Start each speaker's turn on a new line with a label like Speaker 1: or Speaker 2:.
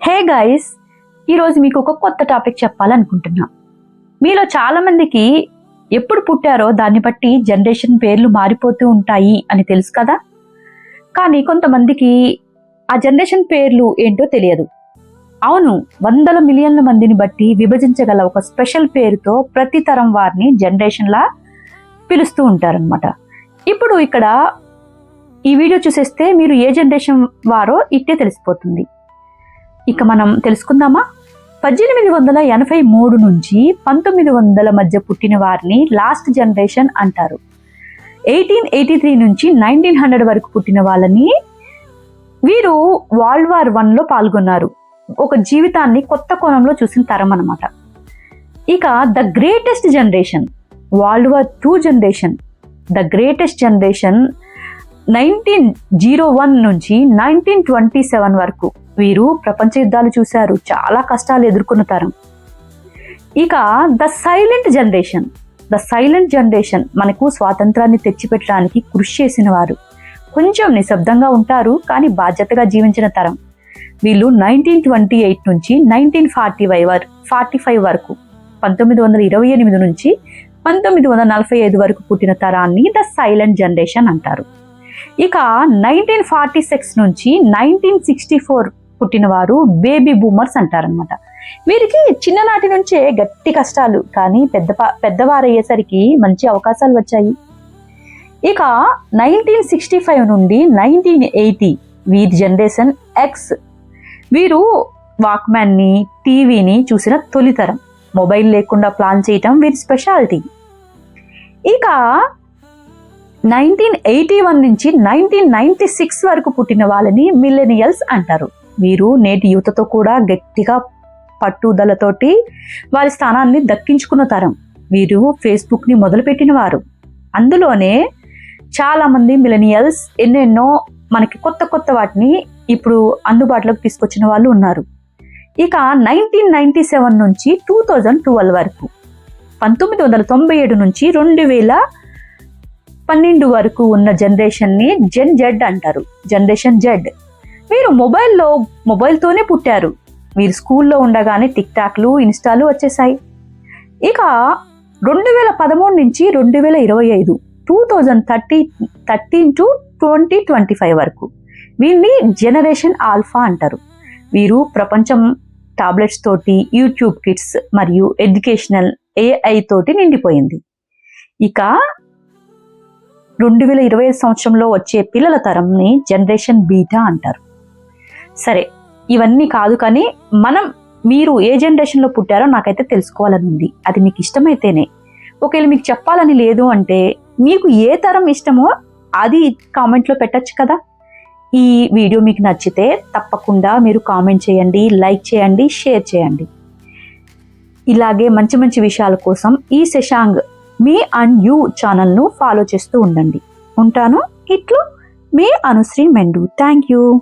Speaker 1: Hey guys ఈరోజు మీకు ఒక కొత్త టాపిక్ చెప్పాలనుకుంటున్నా. మీలో చాలామందికి ఎప్పుడు పుట్టారో దాన్ని బట్టి జనరేషన్ పేర్లు మారిపోతూ ఉంటాయి అని తెలుసు కదా? కానీ కొంతమందికి ఆ జనరేషన్ పేర్లు ఏంటో తెలియదు. అవును వందల మిలియన్ల మందిని బట్టి విభజించగల ఒక స్పెషల్ పేరుతో ప్రతి తరం వారిని జనరేషన్లా పిలుస్తూ ఉంటారనమాట ఇప్పుడు ఇక్కడ ఈ వీడియో చూసేస్తే మీరు ఏ జనరేషన్ వారో ఇట్టే తెలిసిపోతుంది. ఇక మనం తెలుసుకుందామా? పద్దెనిమిది వందల ఎనభై మూడు నుంచి పంతొమ్మిది వందల మధ్య పుట్టిన వారిని లాస్ట్ జనరేషన్ అంటారు. ఎయిటీన్ ఎయిటీ త్రీ నుంచి నైన్టీన్ హండ్రెడ్ వరకు పుట్టిన వాళ్ళని వీరు వరల్డ్ వార్ వన్లో పాల్గొన్నారు. ఒక జీవితాన్ని కొత్త కోణంలో చూసిన తరం అనమాట ఇక the greatest generation world war two generation the greatest generation nineteen zero one నుంచి నైన్టీన్ ట్వంటీ సెవెన్ వరకు వీరు ప్రపంచ యుద్ధాలు చూశారు. చాలా కష్టాలు ఎదుర్కొన్న తరం. ఇక the silent generation. The silent generation మనకు స్వాతంత్రాన్ని తెచ్చిపెట్టడానికి కృషి చేసిన వారు కొంచెం నిశ్శబ్దంగా ఉంటారు కానీ బాధ్యతగా జీవించిన తరం. వీళ్ళు నైన్టీన్ ట్వంటీ ఎయిట్ నుంచి nineteen forty five forty five వరకు పంతొమ్మిది వందల ఇరవై ఎనిమిది నుంచి పంతొమ్మిది వందల నలభై ఐదు వరకు పుట్టిన తరాన్ని ద సైలెంట్ జనరేషన్ అంటారు. ఇక నైన్టీన్ ఫార్టీ సిక్స్ నుంచి నైన్టీన్ సిక్స్టీ ఫోర్ పుట్టినవారు బేబీ బూమర్స్ అంటారనమాట వీరికి చిన్ననాటి నుంచే గట్టి కష్టాలు కానీ పెద్ద పెద్దవారు అయ్యేసరికి మంచి అవకాశాలు వచ్చాయి. ఇక నైన్టీన్ సిక్స్టీ ఫైవ్ నుండి నైన్టీన్ ఎయిటీ వీరి జనరేషన్ ఎక్స్ వీరు వాక్మ్యాన్ని టీవీని చూసిన తొలితరం. మొబైల్ లేకుండా ప్లాన్ చేయటం వీరి స్పెషాలిటీ. ఇక నైన్టీన్ ఎయిటీ వన్ నుంచి నైన్టీన్ నైన్టీ సిక్స్ వరకు పుట్టిన వాళ్ళని మిల్లెనియల్స్ అంటారు. వీరు నేటి యువతతో కూడా గట్టిగా పట్టుదలతోటి వారి స్థానాన్ని దక్కించుకున్న తరం. వీరు ఫేస్బుక్ని మొదలుపెట్టిన వారు అందులోనే చాలామంది మిలనియల్స్ ఎన్నెన్నో మనకి కొత్త కొత్త వాటిని ఇప్పుడు అందుబాటులోకి తీసుకొచ్చిన వాళ్ళు ఉన్నారు. ఇక నైన్టీన్ నైన్టీ సెవెన్ నుంచి టూ థౌజండ్ ట్వెల్వ్ వరకు పంతొమ్మిది వందల తొంభై ఏడు నుంచి రెండు వేల పన్నెండు వరకు ఉన్న జనరేషన్ని జెన్ జెడ్ అంటారు. జనరేషన్ జెడ్ మీరు మొబైల్లో మొబైల్తోనే పుట్టారు. మీరు స్కూల్లో ఉండగానే టిక్ టాక్లు ఇన్స్టాలు వచ్చేసాయి. ఇక రెండు వేల పదమూడు నుంచి రెండు వేల ఇరవై ఐదు two thousand thirty thirteen to twenty twenty five వరకు వీరిని జనరేషన్ ఆల్ఫా అంటారు. వీరు ప్రపంచం టాబ్లెట్స్ తోటి యూట్యూబ్ కిట్స్ మరియు ఎడ్యుకేషనల్ ఏఐ తోటి నిండిపోయింది. ఇక రెండు వేల ఇరవై సంవత్సరంలో వచ్చే పిల్లల తరంని జనరేషన్ బీటా అంటారు. సరే ఇవన్నీ కాదు కానీ మనం మీరు ఏ జనరేషన్లో పుట్టారో నాకైతే తెలుసుకోవాలని ఉంది. అది మీకు ఇష్టమైతేనే. ఒకవేళ మీకు చెప్పాలని లేదు అంటే మీకు ఏ తరం ఇష్టమో అది కామెంట్లో పెట్టచ్చు కదా. ఈ వీడియో మీకు నచ్చితే తప్పకుండా మీరు కామెంట్ చేయండి లైక్ చేయండి షేర్ చేయండి. ఇలాగే మంచి మంచి విషయాల కోసం ఈ శశాంగ్ మీ అండ్ యూ ఛానల్ను ఫాలో చేస్తూ ఉండండి. ఉంటాను. ఇట్లు మీ అనుశ్రీ మెండు. Thank you.